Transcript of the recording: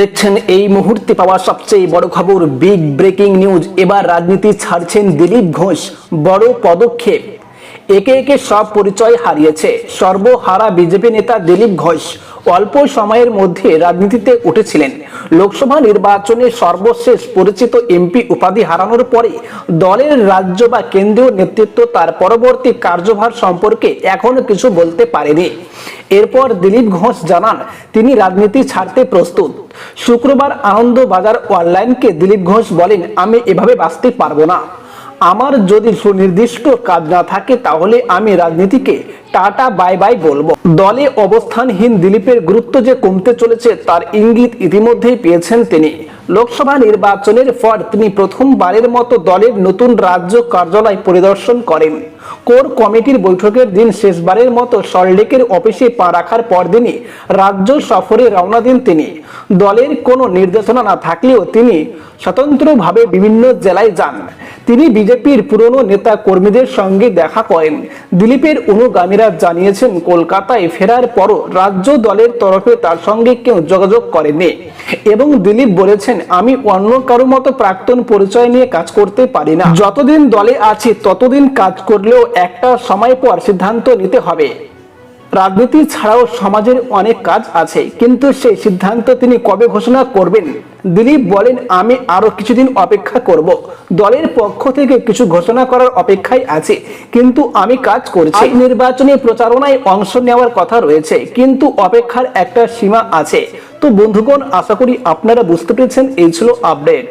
দেখছেন এই মুহূর্তে পাওয়া সবচেয়ে বড় খবর বিগ ব্রেকিং নিউজ এবার রাজনীতি ছাড়ছেন দিলীপ ঘোষ। বড় পদক্ষেপ। একে একে সব পরিচয় হারিয়েছে। সর্বহারা বিজেপি নেতা দিলীপ ঘোষ অল্প সময়ের মধ্যে রাজনীতিতে উঠেছিলেন। লোকসভা নির্বাচনে সর্বশেষ পরিচিত এমপি উপাধি হারানোর পরে দলের রাজ্য বা কেন্দ্রীয় নেতৃত্ব তার পরবর্তী কার্যভার সম্পর্কে এখনও কিছু বলতে পারেনি। এরপর দিলীপ ঘোষ জানান, তিনি রাজনীতি ছাড়তে প্রস্তুত। শুক্রবার আনন্দবাজার অনলাইনকে দিলীপ ঘোষ বলেন, আমি এভাবে বাঁচতে পারব না। আমার যদি সুনির্দিষ্ট কাজ না থাকে তাহলে আমি রাজনীতিকে টাটা, বাই বাই বলব। দলে অবস্থানহীন দিলীপের গুরুত্ব যে কমতে চলেছে, তার ইঙ্গিত ইতিমধ্যেই পেয়েছেন তিনি। লোকসভা নির্বাচনের পর তিনি প্রথমবারের মতো দলের নতুন রাজ্য কার্যালয় পরিদর্শন করেন। কোর কমিটির বৈঠকের দিন শেষবারের মতো সল্টলেকের অফিসে পা রাখার পরদিনই রাজ্য সফরে রওনা দেন তিনি। দলের কোনো নির্দেশনা না থাকলেও তিনি স্বতন্ত্রভাবে বিভিন্ন জেলায় যান। তিনি বিজেপির পুরনো নেতা কর্মীদের সঙ্গে দেখা করেন। দিলীপের অনুগামীরা জানিয়েছেন কলকাতায় ফেরার পরও রাজ্য দলের তরফে তার সঙ্গে কেউ যোগাযোগ করেনি এবং দিলীপ বলেছেন, আমি অন্য কারও মতো প্রাক্তন পরিচয় নিয়ে কাজ করতে পারি না। যতদিন দলে আছি, ততদিন কাজ করলেও একটা সময় পর সিদ্ধান্ত নিতে হবে। রাজনীতি ছাড়াও সমাজের অনেক কাজ আছে, কিন্তু সেই সিদ্ধান্ত তিনি কবে ঘোষণা করবেন? দিলীপ বলেন, আমি আরও কিছুদিন অপেক্ষা করব। দলের পক্ষ থেকে কিছু ঘোষণা করার অপেক্ষায় আছে, কিন্তু আমি কাজ করছি। নির্বাচনী প্রচারণায় অংশ নেওয়ার কথা রয়েছে, কিন্তু অপেক্ষার একটা সীমা আছে। তো বন্ধুগণ, আশা করি আপনারা বুঝতে পেরেছেন, এই ছিল আপডেট।